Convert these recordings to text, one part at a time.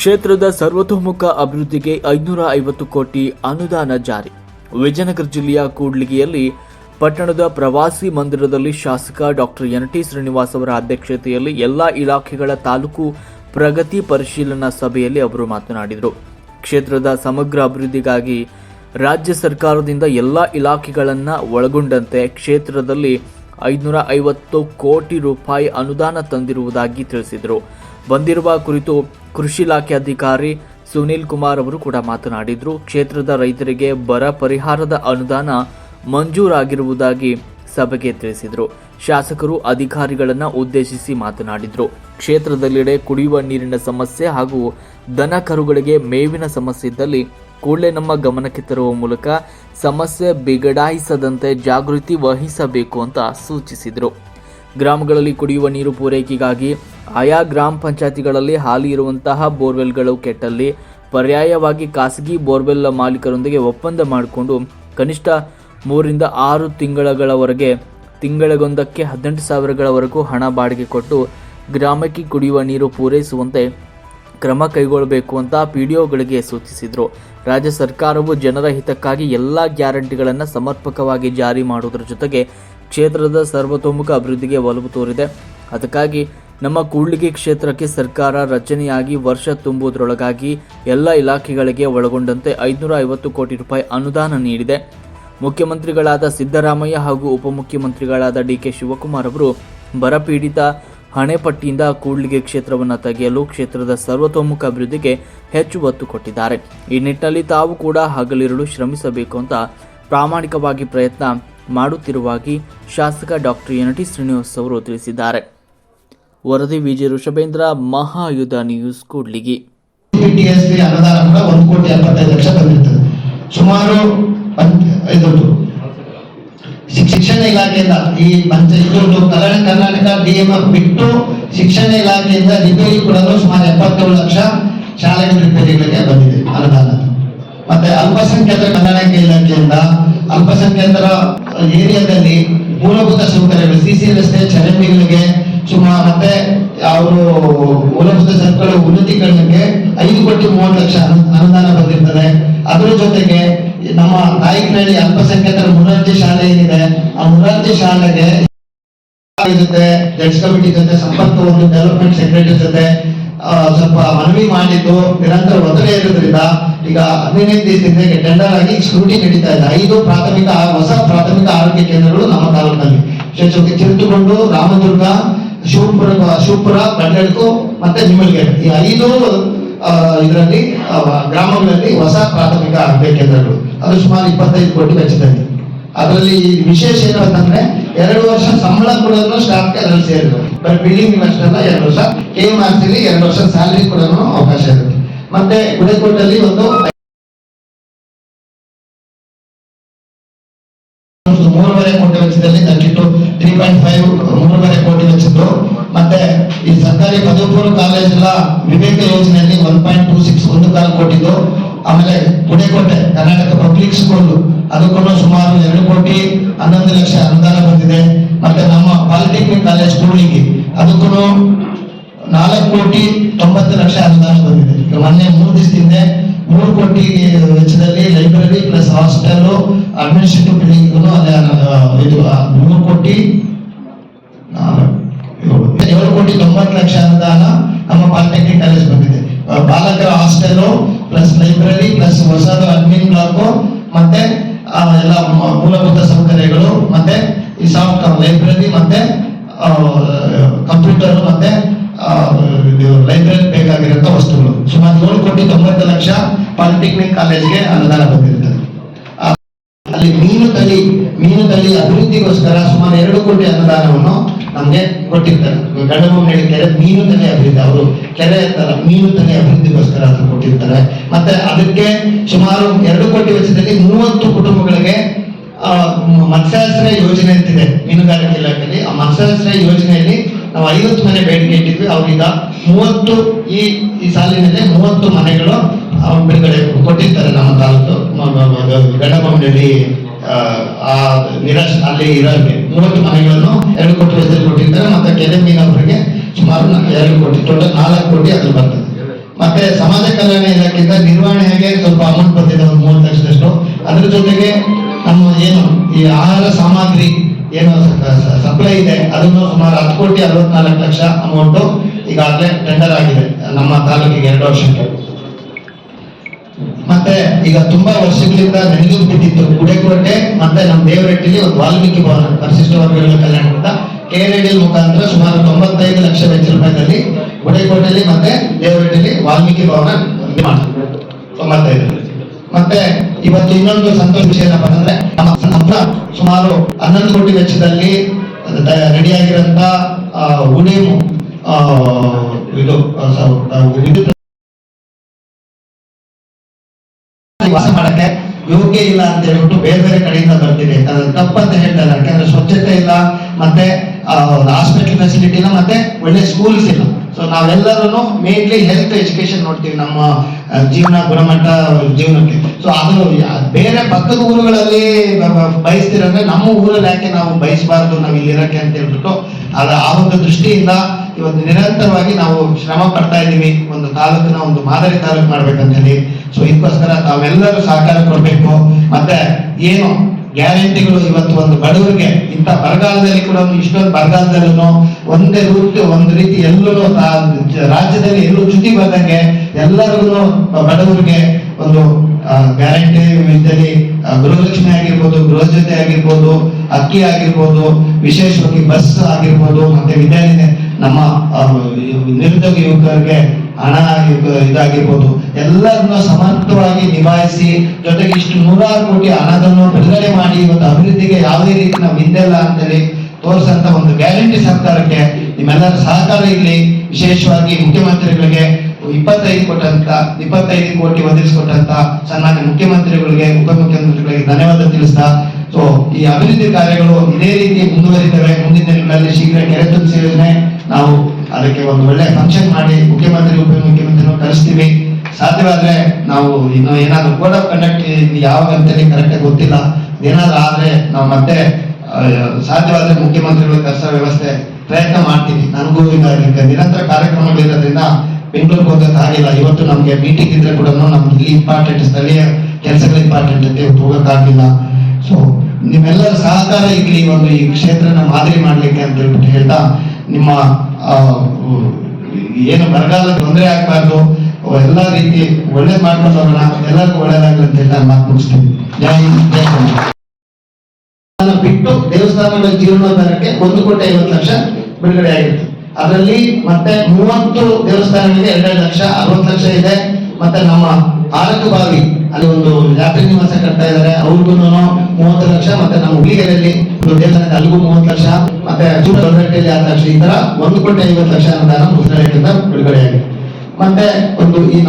ಕ್ಷೇತ್ರದ ಸರ್ವತೋಮುಖ ಅಭಿವೃದ್ಧಿಗೆ ಐನೂರ ಐವತ್ತು ಕೋಟಿ ಅನುದಾನ ಜಾರಿ. ವಿಜಯನಗರ ಜಿಲ್ಲೆಯ ಕೂಡ್ಲಿಗಿಯಲ್ಲಿ ಪಟ್ಟಣದ ಪ್ರವಾಸಿ ಮಂದಿರದಲ್ಲಿ ಶಾಸಕ ಡಾಕ್ಟರ್ ಎನ್ ಟಿ ಶ್ರೀನಿವಾಸ್ ಅವರ ಅಧ್ಯಕ್ಷತೆಯಲ್ಲಿ ಎಲ್ಲಾ ಇಲಾಖೆಗಳ ತಾಲೂಕು ಪ್ರಗತಿ ಪರಿಶೀಲನಾ ಸಭೆಯಲ್ಲಿ ಅವರು ಮಾತನಾಡಿದರು. ಕ್ಷೇತ್ರದ ಸಮಗ್ರ ಅಭಿವೃದ್ಧಿಗಾಗಿ ರಾಜ್ಯ ಸರ್ಕಾರದಿಂದ ಎಲ್ಲಾ ಇಲಾಖೆಗಳನ್ನು ಒಳಗೊಂಡಂತೆ ಕ್ಷೇತ್ರದಲ್ಲಿ ಐನೂರ ಐವತ್ತು ಕೋಟಿ ರೂಪಾಯಿ ಅನುದಾನ ತಂದಿರುವುದಾಗಿ ತಿಳಿಸಿದರು. ಬಂದಿರುವ ಕುರಿತು ಕೃಷಿ ಇಲಾಖೆ ಅಧಿಕಾರಿ ಸುನೀಲ್ ಕುಮಾರ್ ಅವರು ಕೂಡ ಮಾತನಾಡಿದರು. ಕ್ಷೇತ್ರದ ರೈತರಿಗೆ ಬರ ಪರಿಹಾರದ ಅನುದಾನ ಮಂಜೂರಾಗಿರುವುದಾಗಿ ಸಭೆಗೆ ತಿಳಿಸಿದರು. ಶಾಸಕರು ಅಧಿಕಾರಿಗಳನ್ನು ಉದ್ದೇಶಿಸಿ ಮಾತನಾಡಿದರು. ಕ್ಷೇತ್ರದಲ್ಲಿಡೆ ಕುಡಿಯುವ ನೀರಿನ ಸಮಸ್ಯೆ ಹಾಗೂ ದನ ಕರುಗಳಿಗೆ ಮೇವಿನ ಸಮಸ್ಯೆ ಇದ್ದಲ್ಲಿ ಕೂಡಲೇ ನಮ್ಮ ಗಮನಕ್ಕೆ ತರುವ ಮೂಲಕ ಸಮಸ್ಯೆ ಬಿಗಡಾಯಿಸದಂತೆ ಜಾಗೃತಿ ವಹಿಸಬೇಕು ಅಂತ ಸೂಚಿಸಿದರು. ಗ್ರಾಮಗಳಲ್ಲಿ ಕುಡಿಯುವ ನೀರು ಪೂರೈಕೆಗಾಗಿ ಆಯಾ ಗ್ರಾಮ ಪಂಚಾಯತಿಗಳಲ್ಲಿ ಹಾಲಿ ಇರುವಂತಹ ಬೋರ್ವೆಲ್ಗಳು ಕೆಟ್ಟಲ್ಲಿ ಪರ್ಯಾಯವಾಗಿ ಖಾಸಗಿ ಬೋರ್ವೆಲ್ ಮಾಲೀಕರೊಂದಿಗೆ ಒಪ್ಪಂದ ಮಾಡಿಕೊಂಡು ಕನಿಷ್ಠ ಮೂರಿಂದ ಆರು ತಿಂಗಳಗಳವರೆಗೆ, ತಿಂಗಳಿಗೊಂದಕ್ಕೆ ಹದಿನೆಂಟು ಸಾವಿರಗಳವರೆಗೂ ಹಣ ಬಾಡಿಗೆ ಕೊಟ್ಟು ಗ್ರಾಮಕ್ಕೆ ಕುಡಿಯುವ ನೀರು ಪೂರೈಸುವಂತೆ ಕ್ರಮ ಕೈಗೊಳ್ಳಬೇಕು ಅಂತ ಪಿ ಡಿ ಒಗಳಿಗೆ ಸೂಚಿಸಿದರು. ರಾಜ್ಯ ಸರ್ಕಾರವು ಜನರ ಹಿತಕ್ಕಾಗಿ ಎಲ್ಲ ಗ್ಯಾರಂಟಿಗಳನ್ನು ಸಮರ್ಪಕವಾಗಿ ಜಾರಿ ಮಾಡುವುದರ ಜೊತೆಗೆ ಕ್ಷೇತ್ರದ ಸರ್ವತೋಮುಖ ಅಭಿವೃದ್ಧಿಗೆ ಒಲವು ತೋರಿದೆ. ಅದಕ್ಕಾಗಿ ನಮ್ಮ ಕೂಡ್ಲಿಗೆ ಕ್ಷೇತ್ರಕ್ಕೆ ಸರ್ಕಾರ ರಚನೆಯಾಗಿ ವರ್ಷ ತುಂಬುವುದರೊಳಗಾಗಿ ಎಲ್ಲ ಇಲಾಖೆಗಳಿಗೆ ಒಳಗೊಂಡಂತೆ ಐದುನೂರ ಐವತ್ತು ಕೋಟಿ ರೂಪಾಯಿ ಅನುದಾನ ನೀಡಿದೆ. ಮುಖ್ಯಮಂತ್ರಿಗಳಾದ ಸಿದ್ದರಾಮಯ್ಯ ಹಾಗೂ ಉಪಮುಖ್ಯಮಂತ್ರಿಗಳಾದ ಡಿ ಕೆ ಶಿವಕುಮಾರ್ ಅವರು ಬರಪೀಡಿತ ಹಣೆಪಟ್ಟಿಯಿಂದ ಕೂಡ್ಲಿಗೆ ಕ್ಷೇತ್ರವನ್ನು ತೆಗೆಯಲು ಕ್ಷೇತ್ರದ ಸರ್ವತೋಮುಖ ಅಭಿವೃದ್ಧಿಗೆ ಹೆಚ್ಚು ಒತ್ತು ಕೊಟ್ಟಿದ್ದಾರೆ. ಈ ನಿಟ್ಟಿನಲ್ಲಿ ತಾವು ಕೂಡ ಹಗಲಿರುಳು ಶ್ರಮಿಸಬೇಕು ಅಂತ ಪ್ರಾಮಾಣಿಕವಾಗಿ ಪ್ರಯತ್ನ ಮಾಡುತ್ತಿರುವಾಗಿ ಶಾಸಕ ಡಾಕ್ಟರ್ ಎನಟಿ ಶ್ರೀನಿವಾಸ್ ಅವರು ತಿಳಿಸಿದ್ದಾರೆ. ವರದಿ ವಿಜಯ ಋಷಭೇಂದ್ರ ಮಹಾಯುಧ ನ್ಯೂಸ್ ಕೂಡ್ಲಿಗಿ. ಕೋಟಿ ಎಪ್ಪತ್ತೈದು ಲಕ್ಷ ಸುಮಾರು ಶಿಕ್ಷಣ ಇಲಾಖೆಯಿಂದ ಈ ಪಂಚ, ಇದೊಂದು ಕಲ್ಯಾಣ ಕರ್ನಾಟಕ ಡಿಎಂಎಫ್ ಬಿಟ್ಟು ಶಿಕ್ಷಣ ಇಲಾಖೆಯಿಂದ ರಿಪೇರಿ ಕೂಡ ಸುಮಾರು ಎಪ್ಪತ್ತೇಳು ಲಕ್ಷ ಶಾಲೆಗಳ ರಿಪೇರಿಗಳಿಗೆ ಬಂದಿದೆ ಅನುದಾನ. ಮತ್ತೆ ಅಲ್ಪಸಂಖ್ಯಾತರ ಕಲ್ಯಾಣ ಇಲಾಖೆಯಿಂದ ಅಲ್ಪಸಂಖ್ಯಾತರ ಏರಿಯಾದಲ್ಲಿ ಮೂಲಭೂತ ಸೌಕರ್ಯಗಳು ಸಿಸಿ ರಸ್ತೆ ಚರಂಡಿಗಳಿಗೆ ಸುಮಾರು ಮತ್ತೆ ಅವರು ಮೂಲಭೂತ ಉನ್ನತಿ ಉನ್ನತೀಕರಣಕ್ಕೆ ಐದು ಕೋಟಿ ಮೂವತ್ತು ಲಕ್ಷ ಅನು- ಅನುದಾನ ಬಂದಿರ್ತದೆ. ಅದರ ಜೊತೆಗೆ ನಮ್ಮ ನಾಯಕನಹಳ್ಳಿ ಅಲ್ಪಸಂಖ್ಯಾತರ ಮುರಾರ್ಜಿ ಶಾಲೆ ಏನಿದೆ, ಆ ಮುರಾರ್ಜಿ ಶಾಲೆಗೆ ಜಡ್ಜ್ ಕಮಿಟಿ ಜೊತೆ ಸಂಪರ್ಕ ಒಂದು ಡೆವಲಪ್ಮೆಂಟ್ ಸೆಕ್ರೆಟರಿ ಜೊತೆ ಸ್ವಲ್ಪ ಮನವಿ ಮಾಡಿದ್ದು, ನಿರಂತರ ಒತ್ತಡ ಇರೋದ್ರಿಂದ ಈಗ ಹದಿನೈದು ದಿನಕ್ಕೆ ಟೆಂಡರ್ ಆಗಿ ಸ್ಕ್ರೂಟಿ ನಡೀತಾ ಇದೆ. ಐದು ಪ್ರಾಥಮಿಕ, ಹೊಸ ಪ್ರಾಥಮಿಕ ಆರೋಗ್ಯ ಕೇಂದ್ರಗಳು ನಮ್ಮ ತಾಲೂಕಿನಲ್ಲಿ. ವಿಶೇಷವಾಗಿ ಚಿಂತುಕೊಂಡು ರಾಮದುರ್ಗ, ಶಿವಪುರ ಶಿವಪುರ ಬಂಡಳ್ಕು ಮತ್ತೆ ನಿಮಲ್ಗೆರೆ ಈ ಐದು ಇದರಲ್ಲಿ ಗ್ರಾಮಗಳಲ್ಲಿ ಹೊಸ ಪ್ರಾಥಮಿಕ ಆರೋಗ್ಯ ಕೇಂದ್ರಗಳು. ಅದು ಸುಮಾರು ಇಪ್ಪತ್ತೈದು ಕೋಟಿ ವೆಚ್ಚದಲ್ಲಿ. ಅದರಲ್ಲಿ ವಿಶೇಷ ಏನು ಅಂತಂದ್ರೆ ಎರಡು ವರ್ಷ ಸಂಬಳ ಕೂಡ ಸ್ಟಾಫ್ಗೆ ಅದರಲ್ಲಿ ಸೇರಿದೆ ಬರೀ ಬಿಲ್ಡಿಂಗ್ ಅಷ್ಟೆಲ್ಲ ಎರಡು ವರ್ಷ ಕೆ ಎಂ ಎರಡು ವರ್ಷ ಸ್ಯಾಲರಿ ಕೂಡ ಅವಕಾಶ ಇರುತ್ತೆ. ಮತ್ತೆ ಗುಡೇಕೋಟಲ್ಲಿ ಒಂದು ಮೂರುವರೆ ಕೋಟಿ ವೆಚ್ಚದಲ್ಲಿ ದಕ್ಕಿಟ್ಟು ತ್ರೀ ಪಾಯಿಂಟ್ ಫೈವ್ ಮೂರುವರೆ ಕೋಟಿ ವೆಚ್ಚದ್ದು. ಮತ್ತೆ ಈ ಸರ್ಕಾರಿ ಪೂರ್ವ ಕಾಲೇಜಿನ ವಿವೇಕ ಯೋಜನೆಯಲ್ಲಿ ಒನ್ ಪಾಯಿಂಟ್ ಟೂ ಸಿಕ್ಸ್ ಒಂದು ಕಾಲು ಕೋಟಿದ್ದು. ಆಮೇಲೆ ಗುಡೇಕೋಟೆ ಕರ್ನಾಟಕ ಪಬ್ಲಿಕ್ ಸ್ಕೂಲ್ ಅದಕ್ಕೂ ಸುಮಾರು ಎರಡು ಕೋಟಿ. ಹನ್ನೊಂದು ಲಕ್ಷ ಅನುದಾನ ಬಂದಿದೆ. ಮತ್ತೆ ನಮ್ಮ ಪಾಲಿಟೆಕ್ನಿಕ್ ಕಾಲೇಜ್ ಕೂಡ್ಲಿಗಿ ಅದಕ್ಕೂ ನಾಲ್ಕು ಕೋಟಿ ತೊಂಬತ್ತು ಲಕ್ಷ ಅನುದಾನ ಬಂದಿದೆ. ಈಗ ಮೊನ್ನೆ ಮೂರು ದಿವಸದಿಂದ ಮೂರು ಕೋಟಿ ವೆಚ್ಚದಲ್ಲಿ library plus hostel administrative building ಅಲ್ಲೇ ಅಹ್, ಇದು ಅಹ್, ಮೂರು ಕೋಟಿ ನಾಲ್ಕು, ಏಳು ಏಳು ಕೋಟಿ ತೊಂಬತ್ತು ಲಕ್ಷ ಅನುದಾನ ನಮ್ಮ ಪಾಲಿಟೆಕ್ನಿಕ್ ಕಾಲೇಜ್ ಬಂದಿದೆ. ಅಹ್, ಬಾಲಕರ ಹಾಸ್ಟೆಲ್ ಪ್ಲಸ್ ಲೈಬ್ರರಿ ಪ್ಲಸ್ ಹೊಸದು ಅಡ್ಮಿನ್ ಬ್ಲಾಕ್ ಮತ್ತೆ ಆ, ಎಲ್ಲ ಮೂಲಭೂತ ಸೌಕರ್ಯಗಳು ಮತ್ತೆ ಈ ಸಾಫ್ಟ್ ಲೈಬ್ರರಿ ಮತ್ತೆ ಕಂಪ್ಯೂಟರ್ ಮತ್ತೆ ಲೈಬ್ರರಿ ಬೇಕಾಗಿರುವಂತ ವಸ್ತುಗಳು. ಸುಮಾರು ಏಳು ಕೋಟಿ ತೊಂಬತ್ತು ಲಕ್ಷ ಪಾಲಿಟೆಕ್ನಿಕ್ ಕಾಲೇಜ್ಗೆ ಅನುದಾನ ಬಂದಿರ್ತದೆ ಅಲ್ಲಿ ಮೀನು ತಳಿ ಮೀನು ತಳಿ ಅಭಿವೃದ್ಧಿಗೋಸ್ಕರ ಸುಮಾರು ಎರಡು ಕೋಟಿ ಅನುದಾನವನ್ನು ನಮ್ಗೆ ಕೊಟ್ಟಿರ್ತಾರೆ. ಗಂಡಬೊಮ್ಮನಹಳ್ಳಿ ಹೇಳಿದ್ದಾರೆ ಮೀನು ತಲೆ ಅಭಿವೃದ್ಧಿ. ಅವರು ಕೆರೆ ಇರ್ತಾರೆ ಮೀನು ತಲೆ ಅಭಿವೃದ್ಧಿಗೋಸ್ಕರ ಅಂತ ಕೊಟ್ಟಿರ್ತಾರೆ. ಮತ್ತೆ ಅದಕ್ಕೆ ಸುಮಾರು ಎರಡು ಕೋಟಿ ವೆಚ್ಚದಲ್ಲಿ ಮೂವತ್ತು ಕುಟುಂಬಗಳಿಗೆ ಆ, ಮತ್ಸ್ಯಾಶ್ರಯ ಯೋಜನೆ ಅಂತಿದೆ ಮೀನುಗಾರಿಕೆ ಇಲಾಖೆಯಲ್ಲಿ. ಆ ಮತ್ಸ್ಯಾಶ್ರಯ ಯೋಜನೆಯಲ್ಲಿ ನಾವು ಐವತ್ತು ಮನೆ ಬೇಡಿಕೆ ಇಟ್ಟಿದ್ವಿ. ಅವ್ರೀಗ ಮೂವತ್ತು ಈ ಈ ಸಾಲಿನಲ್ಲಿ ಮೂವತ್ತು ಮನೆಗಳು ಬಿಡುಗಡೆ ಕೊಟ್ಟಿರ್ತಾರೆ ನಮ್ಮ ತಾಲೂಕು. ಗಂಡಬೊಮ್ಮನಹಳ್ಳಿ ಆ ನಿರಾಶ್ ಅಲ್ಲಿ ಇರೋ ಮೂವತ್ತು ಮನೆಗಳನ್ನು ಎರಡು ಕೋಟಿ ವೆಚ್ಚದಲ್ಲಿ ಕೊಟ್ಟಿದ್ದಾರೆ ಮತ್ತೆ ಕೆರೆ ಮೀನವರಿಗೆ ಸುಮಾರು ಎರಡು ಕೋಟಿ ಟೋಟಲ್ ನಾಲ್ಕು ಕೋಟಿ ಅದು ಬರ್ತದೆ. ಮತ್ತೆ ಸಮಾಜ ಕಲ್ಯಾಣ ಇಲಾಖೆಯಿಂದ ನಿರ್ವಹಣೆಗೆ ಸ್ವಲ್ಪ ಅಮೌಂಟ್ ಬರ್ತಿದೆ, ಒಂದು ಮೂವತ್ತು ಲಕ್ಷದಷ್ಟು. ಅದ್ರ ಜೊತೆಗೆ ನಮ್ಮ ಏನು ಈ ಆಹಾರ ಸಾಮಗ್ರಿ ಏನು ಸಪ್ಲೈ ಇದೆ, ಅದನ್ನು ಸುಮಾರು ಹತ್ತು ಕೋಟಿ ಅರವತ್ನಾಲ್ಕು ಲಕ್ಷ ಅಮೌಂಟು ಈಗಾಗಲೇ ಟೆಂಡರ್ ಆಗಿದೆ, ನಮ್ಮ ತಾಲೂಕಿಗೆ ಎರಡು ವರ್ಷಕ್ಕೆ. ಮತ್ತೆ ಈಗ ತುಂಬಾ ವರ್ಷಗಳಿಂದ ನಡೆದು ಬಿಟ್ಟಿತ್ತು ಗುಡೆಕೋಟೆ ಮತ್ತೆ ನಮ್ಮ ದೇವರಟ್ಟಿಲಿ ಒಂದು ವಾಲ್ಮೀಕಿ ಭವನ ಪರಿಶಿಷ್ಟ ವರ್ಗಗಳ ಕಲ್ಯಾಣದಿಂದ ಕೆರೆಡಿಲ್ ಮುಖಾಂತರ ಸುಮಾರು ತೊಂಬತ್ತೈದು ಲಕ್ಷ ವೆಚ್ಚ ರೂಪಾಯಿನಲ್ಲಿ ಗುಡೆಕೋಟೆಯಲ್ಲಿ ಮತ್ತೆ ದೇವರಟ್ಟಿಲಿ ವಾಲ್ಮೀಕಿ ಭವನ ತೊಂಬತ್ತೈದು. ಮತ್ತೆ ಇವತ್ತು ಇನ್ನೊಂದು ಸಂತೋಷ ವಿಷಯ ಏನಪ್ಪ ಅಂದ್ರೆ ನಮ್ಮ ಸುಮಾರು ಹನ್ನೊಂದು ಕೋಟಿ ವೆಚ್ಚದಲ್ಲಿ ರೆಡಿಯಾಗಿರಂತ ಆ, ಇದು ವಿದ್ಯುತ್ ಮಾಡಕ್ಕೆ ಯೋಗ್ಯ ಇಲ್ಲ ಅಂತ ಹೇಳ್ಬಿಟ್ಟು ಬೇರೆ ಬೇರೆ ಕಡೆಯಿಂದ ಬರ್ತಿದೆ. ತಪ್ಪಂತ ಹೇಳ್ತಾರೆ ಯಾಕಂದ್ರೆ ಸ್ವಚ್ಛತೆ ಇಲ್ಲ, ಮತ್ತೆ ಹಾಸ್ಪಿಟಲ್ ಫೆಸಿಲಿಟಿ ಇಲ್ಲ, ಮತ್ತೆ ಒಳ್ಳೆ ಸ್ಕೂಲ್ಸ್ ಇಲ್ಲ. ಸೊ ನಾವೆಲ್ಲರೂ ಮೇನ್ಲಿ ಹೆಲ್ತ್ ಎಜುಕೇಶನ್ ನೋಡ್ತೀವಿ ನಮ್ಮ ಜೀವನ ಗುಣಮಟ್ಟ ಜೀವನಕ್ಕೆ. ಸೊ ಅದು ಬೇರೆ ಪಕ್ಕದ ಊರುಗಳಲ್ಲಿ ಬಯಸ್ತಿರಂದ್ರೆ ನಮ್ಮ ಊರಲ್ಲಿ ಯಾಕೆ ನಾವು ಬಯಸಬಾರ್ದು ನಾವು ಇಲ್ಲಿ ಇರಕ್ಕೆ ಅಂತ ಹೇಳ್ಬಿಟ್ಟು ಅದ ಆ ಒಂದು ದೃಷ್ಟಿಯಿಂದ ಇವತ್ತು ನಿರಂತರವಾಗಿ ನಾವು ಶ್ರಮ ಪಡ್ತಾ ಇದ್ದೀವಿ. ಒಂದು ತಾಲೂಕಿನ ಒಂದು ಮಾದರಿ ತಾಲೂಕು ಮಾಡ್ಬೇಕಂತ ಹೇಳಿ. ಸೊ ಇದಕ್ಕೋಸ್ಕರ ತಾವೆಲ್ಲರೂ ಸಹಕಾರ ಕೊಡಬೇಕು. ಮತ್ತೆ ಏನು ಗ್ಯಾರಂಟಿಗಳು ಇವತ್ತು ಒಂದು ಬಡವರಿಗೆ ಇಂಥ ಬರಗಾಲದಲ್ಲಿ ಕೂಡ ಇಷ್ಟೊಂದು ಬರಗಾಲದಲ್ಲೂ ಒಂದೇ ರೂಟ್ ಒಂದು ರೀತಿ ಎಲ್ಲರೂ ರಾಜ್ಯದಲ್ಲಿ ಎಲ್ಲೂ ಚುಟಿ ಬಂದಂಗೆ ಎಲ್ಲರಿಗೂ ಬಡವರಿಗೆ ಒಂದು ಗ್ಯಾರಂಟಿ ಆ, ಗೃಹಲಕ್ಷ್ಮಿ ಆಗಿರ್ಬೋದು ಗೃಹ ಜೊತೆ ಆಗಿರ್ಬೋದು ಅಕ್ಕಿ ಆಗಿರ್ಬೋದು ವಿಶೇಷವಾಗಿ ಬಸ್ ಆಗಿರ್ಬೋದು ಮತ್ತೆ ವಿದ್ಯಾರ್ಥಿ ನಮ್ಮ ನಿರುದ್ಯೋಗ ಯುವಕರಿಗೆ ಹಣ ಇದ್- ಇದಾಗಿರ್ಬೋದು. ಎಲ್ಲರನ್ನ ಸಮರ್ಥವಾಗಿ ನಿಭಾಯಿಸಿ ಜೊತೆಗೆ ಇಷ್ಟು ನೂರಾರು ಕೋಟಿ ಹಣವನ್ನು ಬಿಡುಗಡೆ ಮಾಡಿ ಇವತ್ತು ಅಭಿವೃದ್ಧಿಗೆ ಯಾವುದೇ ರೀತಿ ನಾವು ಹಿಂದೆಲ್ಲ ಅಂತೇಳಿ ತೋರಿಸಂತ ಒಂದು ಗ್ಯಾರಂಟಿ ಸರ್ಕಾರಕ್ಕೆ ನಿಮ್ಮೆಲ್ಲರ ಸಹಕಾರ ಇರಲಿ ವಿಶೇಷವಾಗಿ ಮುಖ್ಯಮಂತ್ರಿಗಳಿಗೆ ಇಪ್ಪತ್ತೈದು ಕೊಟ್ಟಂತ, ಇಪ್ಪತ್ತೈದು ಕೋಟಿ ಒದಗಿಸಿಕೊಟ್ಟಂತ ಸಣ್ಣ ಮುಖ್ಯಮಂತ್ರಿಗಳಿಗೆ, ಉಪಮುಖ್ಯಮಂತ್ರಿಗಳಿಗೆ ಧನ್ಯವಾದ ತಿಳಿಸ್ತಾ ಸೊ ಈ ಅಭಿವೃದ್ಧಿ ಕಾರ್ಯಗಳು ಇದೇ ರೀತಿ ಮುಂದುವರಿತವೆ. ಮುಂದಿನ ದಿನಗಳಲ್ಲಿ ಶೀಘ್ರ ಕೆರೆ ತುಂಬಿಸಿ ಯೋಜನೆ ನಾವು ಅದಕ್ಕೆ ಒಂದು ಒಳ್ಳೆ ಫಂಕ್ಷನ್ ಮಾಡಿ ಮುಖ್ಯಮಂತ್ರಿ ಉಪಮುಖ್ಯಮಂತ್ರಿನೂ ಕಳಿಸ್ತೀವಿ ಸಾಧ್ಯವಾದ್ರೆ ನಾವು ಇನ್ನು ಏನಾದ್ರು ಕೋಡ್ ಆಫ್ ಕಂಡಕ್ಟ್ ಯಾವಾಗ ಅಂತೇಳಿ ಕರೆಕ್ಟಾಗಿ ಗೊತ್ತಿಲ್ಲ. ಏನಾದ್ರು ಆದ್ರೆ ನಾವು ಮತ್ತೆ ಸಾಧ್ಯವಾದ್ರೆ ಮುಖ್ಯಮಂತ್ರಿಗಳ ಕೆಲಸ ವ್ಯವಸ್ಥೆ ಪ್ರಯತ್ನ ಮಾಡ್ತೀನಿ. ನನಗೂ ಈಗ ನಿರಂತರ ಕಾರ್ಯಕ್ರಮಗಳಿರೋದ್ರಿಂದ ಬೆಂಗಳೂರಿಗೆ ಹೋಗಕ್ಕೆ ಆಗಿಲ್ಲ ಇವತ್ತು ನಮಗೆ ಮೀಟಿಂಗ್ ಇದ್ರೆ ಕೂಡ ನಮ್ಗೆ ಇಲ್ಲಿ ಇಂಪಾರ್ಟೆಂಟ್ ಸ್ಥಳೀಯ ಕೆಲಸಗಳು ಇಂಪಾರ್ಟೆಂಟ್ ಅಂತ ಇವತ್ತು ಹೋಗಕ್ಕಾಗಿಲ್ಲ. ಸೊ ನಿಮ್ಮೆಲ್ಲರ ಸಹಕಾರ ಇರಲಿ ಒಂದು ಈ ಕ್ಷೇತ್ರನ ಮಾದರಿ ಮಾಡ್ಲಿಕ್ಕೆ ಅಂತ ಹೇಳ್ಬಿಟ್ಟು ಹೇಳ್ತಾ, ನಿಮ್ಮ ಏನು ಬರಗಾಲ ತೊಂದರೆ ಆಗಬಾರ್ದು, ಎಲ್ಲ ರೀತಿ ಒಳ್ಳೇದು ಮಾಡ್ಕೊಂಡು ಹೋಗೋಣ ಎಲ್ಲರಿಗೂ ಒಳ್ಳೇದಾಗಲಿ ಅಂತ ಹೇಳಿ ನಾನು ಮಾತು ಮುಗಿಸ್ತೀನಿ. ಜೈ ಜೈ ಬಿಟ್ಟು ದೇವಸ್ಥಾನಗಳ ಜೀರ್ಣೋದ್ಧಾರಕ್ಕೆ ಒಂದು ಕೋಟಿ ಐವತ್ತು ಲಕ್ಷ ಬಿಡುಗಡೆ ಆಗಿತ್ತು. ಅದರಲ್ಲಿ ಮತ್ತೆ ಮೂವತ್ತು ದೇವಸ್ಥಾನಗಳಿಗೆ ಎರಡೆರಡು ಲಕ್ಷ, ಅರವತ್ತು ಲಕ್ಷ ಇದೆ. ಮತ್ತೆ ನಮ್ಮ ಆರಕ್ಕ ಬಾವಿ, ಅಲ್ಲಿ ಒಂದು ಜಾತ್ರೆ ನಿವಾಸ ಕಟ್ತಾ ಇದ್ದಾರೆ. ಅವ್ರಿಗೂ ಮೂವತ್ತು ಲಕ್ಷ, ಮತ್ತೆ ನಮ್ಮ ಹುಲಿಗೆರೆಯಲ್ಲಿ ಒಂದು ದೇವಸ್ಥಾನಕ್ಕೆ ಅಲ್ಲಿಗೂ ಮೂವತ್ತು ಲಕ್ಷ, ಮತ್ತೆ ದೊಡ್ಡಹಟ್ಟಿಯಲ್ಲಿ ಆರು ಲಕ್ಷ. ಈ ತರ ಒಂದು ಕೋಟಿ ಐವತ್ತು ಲಕ್ಷ ಅನುದಾನ ಮುದ್ರಣೆಯಿಂದ ಬಿಡುಗಡೆ ಆಗಿದೆ. ಮತ್ತೆ ಒಂದು ಈ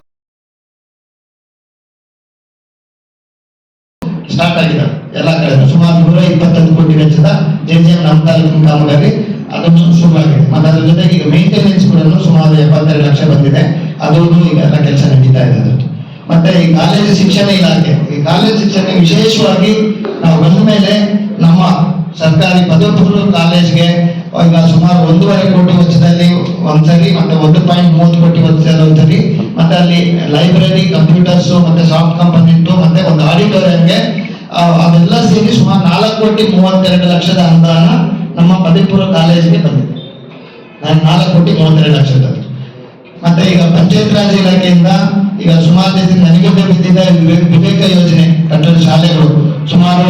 ಎಲ್ಲ ಕಡೆ ಸುಮಾರು ನೂರ ಇಪ್ಪತ್ತೊಂದು ಕೋಟಿ ವೆಚ್ಚದ ಜೆಜಿಎಂ ನಮ್ಮ ತಾಲೂಕಿನ ಕಾಮಗಾರಿ ಅದನ್ನು ಆಗಿದೆ ಮತ್ತೆ ಅದ್ರ ಜೊತೆಗೆ ಈಗ ಮೇಂಟೆನೆನ್ಸ್ ಕೂಡ ಸುಮಾರು ಎಪ್ಪತ್ತೆರಡು ಲಕ್ಷ ಬಂದಿದೆ. ಅದು ಈಗ ಎಲ್ಲ ಕೆಲಸ ನಡೀತಾ ಇದೆ ಅದಕ್ಕೆ ಮತ್ತೆ ಈ ಕಾಲೇಜು ಶಿಕ್ಷಣ ಇಲಾಖೆ, ಈ ಕಾಲೇಜು ಶಿಕ್ಷಣ ವಿಶೇಷವಾಗಿ ನಾವು ಬಂದ ಮೇಲೆ ನಮ್ಮ ಸರ್ಕಾರಿ ಪದವಿಪೂರ್ವ ಕಾಲೇಜ್ಗೆ ಈಗ ಸುಮಾರು ಒಂದೂವರೆ ಕೋಟಿ ವೆಚ್ಚದಲ್ಲಿ ಒಂದ್ಸರಿ, ಮತ್ತೆ ಒಂದು ಪಾಯಿಂಟ್ ಮೂವತ್ತು ಕೋಟಿ ವೆಚ್ಚದಲ್ಲಿ ಒಂದ್ಸರಿ, ಮತ್ತೆ ಅಲ್ಲಿ ಲೈಬ್ರರಿ, ಕಂಪ್ಯೂಟರ್ಸ್, ಮತ್ತೆ ಸಾಫ್ಟ್ ಕಂಪೋನೆಂಟ್ ಮತ್ತೆ ಒಂದು ಆಡಿಟೋರಿಯಂಗೆ ಆ, ಅದೆಲ್ಲ ಸೇರಿ ಸುಮಾರು ನಾಲ್ಕು ಕೋಟಿ ಮೂವತ್ತೆರಡು ಲಕ್ಷದ ಅನುದಾನ ನಮ್ಮ ಪದವಿಪೂರ್ವ ಕಾಲೇಜಿಗೆ ಬಂದಿದೆ. ನಾನು ನಾಲ್ಕು ಕೋಟಿ ಮೂವತ್ತೆರಡು ಲಕ್ಷದ. ಮತ್ತೆ ಈಗ ಪಂಚಾಯತ್ ರಾಜ್ ಇಲಾಖೆಯಿಂದ ಈಗ ಸುಮಾರು ನನಗೆ ಬಿದ್ದಿದ್ದ ವಿವೇಕ ಯೋಜನೆ ಕಟ್ಟಡ ಶಾಲೆಗಳು ಸುಮಾರು